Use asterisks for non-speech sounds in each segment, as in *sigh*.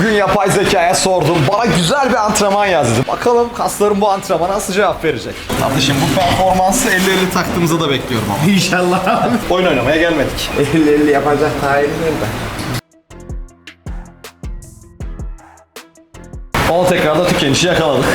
Bugün yapay zekaya sordum. Bana güzel bir antrenman yaz. Bakalım kaslarım bu antrenmana nasıl cevap verecek. Kardeşim bu performansı 50-50 taktığımızda da bekliyorum ama. İnşallah. *laughs* Oyun oynamaya gelmedik. 50-50 yapacak hayır nerede? Onu tekrarda tükenişi yakaladık.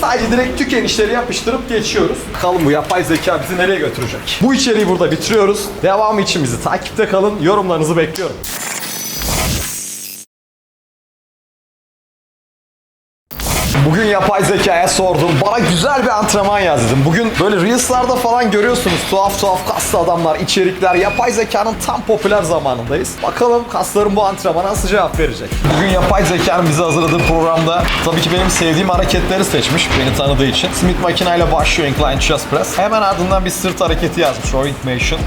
Sadece direkt tükenişleri yapıştırıp geçiyoruz. Bakalım bu yapay zeka bizi nereye götürecek? Bu içeriği burada bitiriyoruz. Devamı için bizi takipte kalın. Yorumlarınızı bekliyorum. Yapay zekaya sordum. Bana güzel bir antrenman yaz dedim. Bugün böyle Reels'larda falan görüyorsunuz tuhaf tuhaf kaslı adamlar, içerikler. Yapay zekanın tam popüler zamanındayız. Bakalım kaslarım bu antrenmana nasıl cevap verecek? Bugün yapay zekanın bize hazırladığı programda tabii ki benim sevdiğim hareketleri seçmiş beni tanıdığı için. Smith makinayla başlıyor incline chest press. Hemen ardından bir sırt hareketi yazmış rowing motion.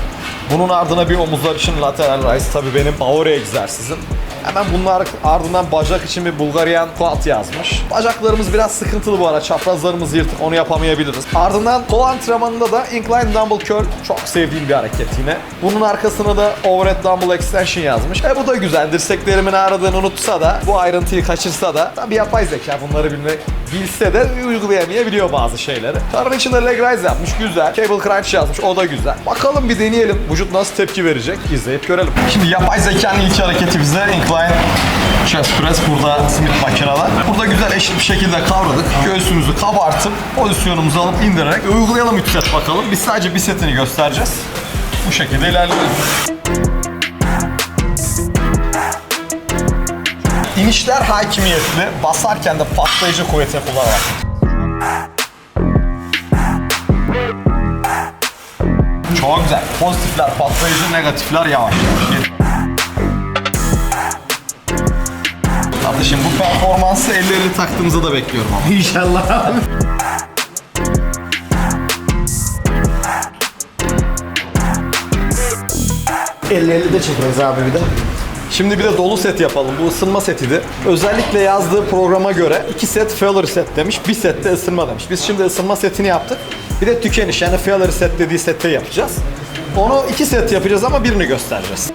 Bunun ardına bir omuzlar için lateral raise tabii benim favori egzersizim. Hemen bunlar ardından bacak için bir Bulgarian squat yazmış. Bacaklarımız biraz sıkıntılı bu ara. Çaprazlarımız yırtık. Onu yapamayabiliriz. Ardından kol antrenmanında da incline dumbbell curl çok sevdiğim bir hareket yine. Bunun arkasına da overhead dumbbell extension yazmış. E bu da güzel. Dirseklerimin ağrıdığını unutsa da bu ayrıntıyı kaçırsa da tabii yapay zeka bunları bilmek bilse de uygulayamayabiliyor bazı şeyleri. Karın içinde leg raise yapmış. Güzel. Cable crunch yazmış. O da güzel. Bakalım bir deneyelim. Vücut nasıl tepki verecek? İzleyip görelim. Şimdi yapay zekanın ilk hareketi bize incline chest press burada Smith makinede. Burada güzel eşit bir şekilde kavradık. Göğsümüzü kabartıp pozisyonumuzu alıp indirerek uygulayalım 3 set bakalım. Biz sadece bir setini göstereceğiz. Bu şekilde ilerliyoruz. İnişler hakimiyetli. Basarken de patlayıcı kuvveti kullanarak. Çok güzel. Pozitifler patlayıcı, negatifler yavaş. Kardeşim bu performansı 50-50 taktığımızda da bekliyorum ama. İnşallah. de çekeriz abi bir de. Şimdi bir de dolu set yapalım. Bu ısınma setiydi. Özellikle yazdığı programa göre iki set failure set demiş, bir set de ısınma demiş. Biz şimdi ısınma setini yaptık. Bir de tükeniş yani failure set dediği sette yapacağız. Onu iki set yapacağız ama birini göstereceğiz.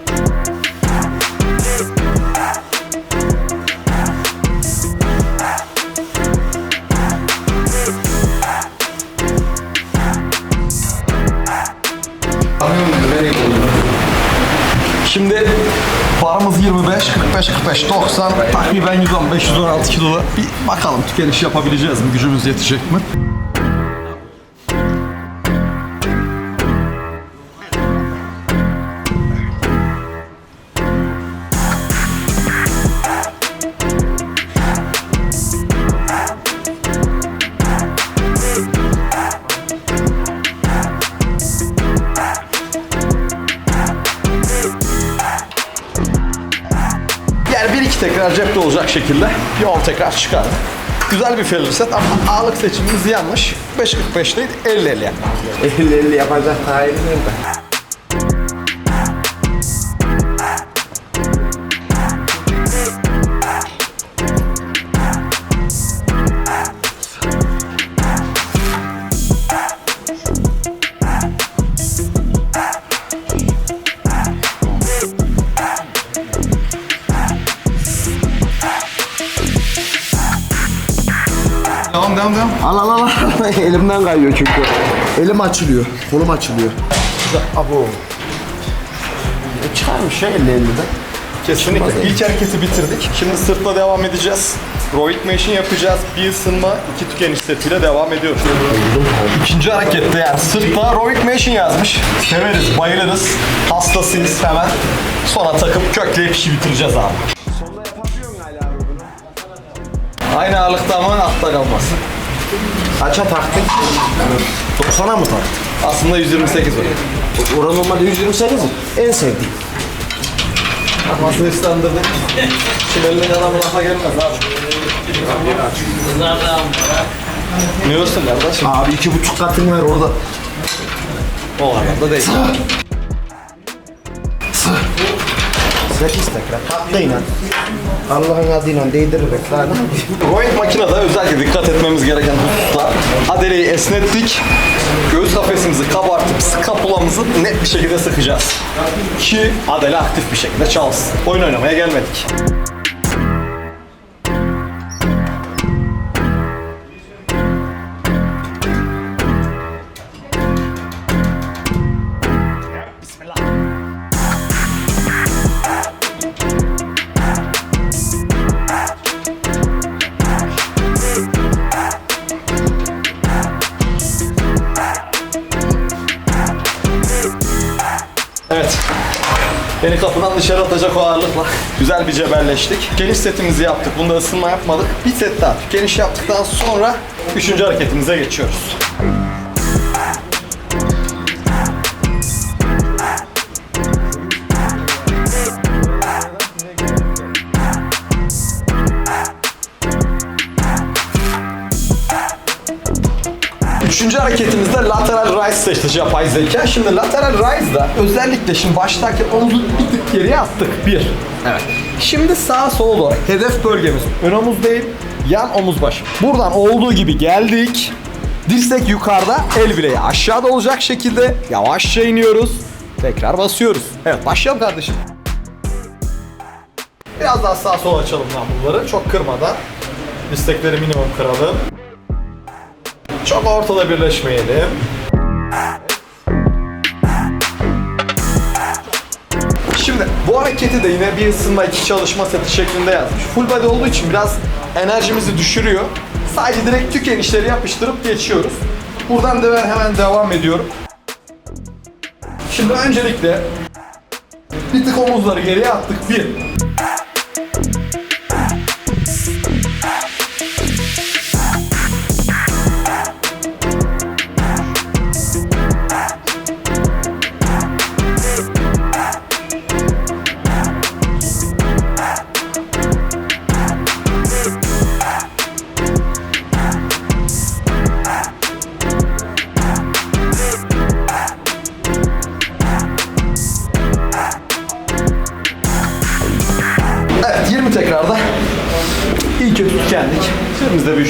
Şimdi 25, 45, 45, 90, takriben 115, 116 kilo. Bir bakalım tükeniş yapabileceğiz mi? Gücümüz yetecek mi? Yani bir iki tekrar cepte olacak şekilde bir 10 tekrar çıkardı. Güzel bir failure set ama ağırlık seçimimiz yanlış. 5.45 değil 50-50 yani. 50-50 yapacak hayır nerede? Devam devam devam. Al al al. *laughs* Elimden kayıyor çünkü. Elim açılıyor. Kolum açılıyor. Abo. E çıkarmış ya 50-50'de. Kesinlikle. İlk hareketi bitirdik. Şimdi sırtla devam edeceğiz. Rowing machine yapacağız. Bir ısınma, iki tükeniş setiyle devam ediyoruz. İkinci harekette yani sırtla rowing machine yazmış. Severiz, bayılırız. Hastasıyız hemen. Sonra takıp kökleyip işi bitireceğiz abi. Aynı ağırlıkta ama altta kalmaz. Kaça taktın? 90'a mı taktın? Aslında 128 var. Oran normalde 128 mi? En sevdiğim. Masayı ıslandırdık. Şimdi elinin adamın lafa gelmez abi. Ne olsun kardeşim? Abi iki buçuk katın var orada. O kadar da değil. 8 tekrar. Hakkıyla. Allah'ın adıyla değdirerek lan. Rowing makinede özellikle dikkat etmemiz gereken hususlar adeleyi esnettik. Göğüs kafesimizi kabartıp skapulamızı net bir şekilde sıkacağız. Ki adele aktif bir şekilde çalsın. Oyun oynamaya gelmedik. Beni kapıdan dışarı atacak o ağırlıkla güzel bir cebelleştik. Geniş setimizi yaptık. Bunda ısınma yapmadık. Bir set daha geniş yaptıktan sonra üçüncü hareketimize geçiyoruz. Üçüncü hareketimizde lateral rise seçti yapay zeka. Şimdi lateral rise'da özellikle şimdi baştaki omuzu bir tık geriye attık. Bir. Evet. Şimdi sağa sola doğru. Hedef bölgemiz ön omuz değil, yan omuz başı. Buradan olduğu gibi geldik. Dirsek yukarıda, el bileği aşağıda olacak şekilde yavaşça iniyoruz. Tekrar basıyoruz. Evet başlayalım kardeşim. Biraz daha sağa sola açalım dumbbellları çok kırmadan. Dirsekleri minimum kıralım. Çok ortada birleşmeyelim. Şimdi bu hareketi de yine bir ısınma iki çalışma seti şeklinde yazmış. Full body olduğu için biraz enerjimizi düşürüyor. Sadece direkt tükenişleri yapıştırıp geçiyoruz. Buradan da ben hemen devam ediyorum. Şimdi öncelikle bir tık omuzları geriye attık. Bir.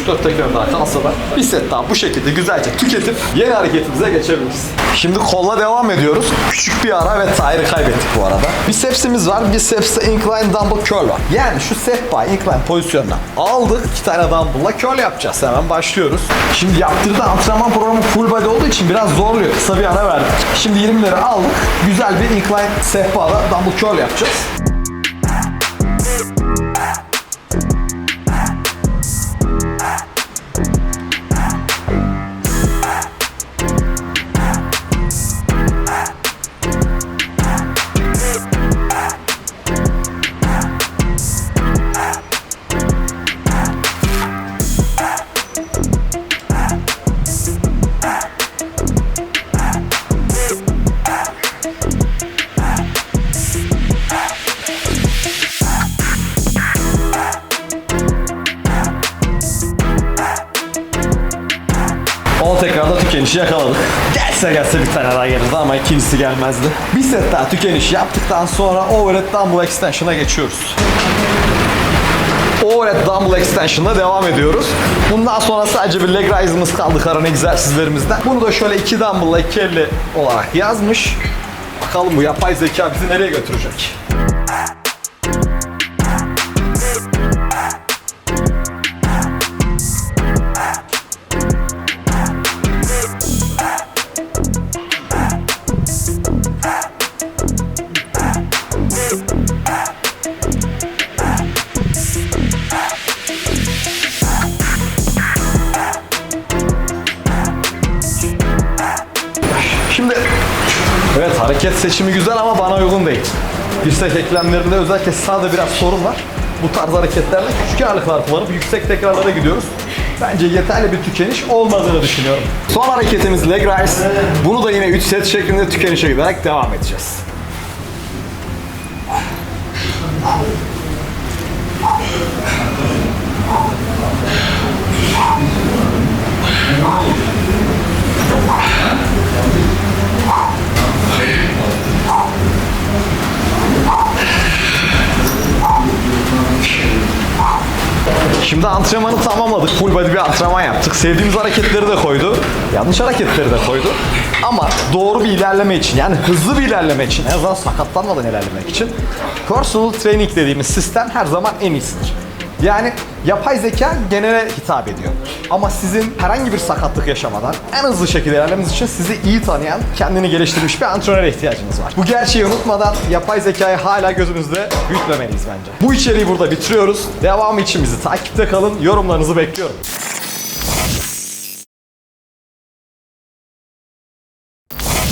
3-4 tekrar daha kalsa da bir set daha bu şekilde güzelce tüketip yeni hareketimize geçebiliriz. Şimdi kolla devam ediyoruz. Küçük bir ara ve tayırı kaybettik bu arada. Bicepsimiz var. Biceps'te incline dumbbell curl var. Yani şu set by incline pozisyonuna aldık. iki tane dumbbell'la curl yapacağız. Hemen başlıyoruz. Şimdi yaptırdığı antrenman programı full body olduğu için biraz zorluyor. Kısa bir ara verdik. Şimdi 20'leri aldık. Güzel bir incline sehpada dumbbell curl yapacağız. Tükenişi yakaladık. Gelse gelse bir tane daha gelirdi ama ikincisi gelmezdi. Bir set daha tükeniş yaptıktan sonra overhead dumbbell extension'a geçiyoruz. Overhead dumbbell extension'la devam ediyoruz. Bundan sonra sadece bir leg rise'ımız kaldı karın egzersizlerimizden. Bunu da şöyle iki dumbbell'la iki elle olarak yazmış. Bakalım bu yapay zeka bizi nereye götürecek? Hareket seçimi güzel ama bana uygun değil. Dirsek eklemlerinde özellikle sağda biraz sorun var. Bu tarz hareketlerle küçük ağırlıklar kullanıp yüksek tekrarlara gidiyoruz. Bence yeterli bir tükeniş olmadığını düşünüyorum. Son hareketimiz leg raise. Bunu da yine 3 set şeklinde tükenişe giderek devam edeceğiz. Şimdi antrenmanı tamamladık. Full body bir antrenman yaptık. Sevdiğimiz hareketleri de koydu. Yanlış hareketleri de koydu. Ama doğru bir ilerleme için yani hızlı bir ilerleme için en azından sakatlanmadan ilerlemek için personal training dediğimiz sistem her zaman en iyisidir. Yani yapay zeka genele hitap ediyor. Ama sizin herhangi bir sakatlık yaşamadan en hızlı şekilde ilerlemeniz için sizi iyi tanıyan, kendini geliştirmiş bir antrenöre ihtiyacınız var. Bu gerçeği unutmadan yapay zekayı hala gözümüzde büyütmemeliyiz bence. Bu içeriği burada bitiriyoruz. Devamı için bizi takipte kalın. Yorumlarınızı bekliyorum.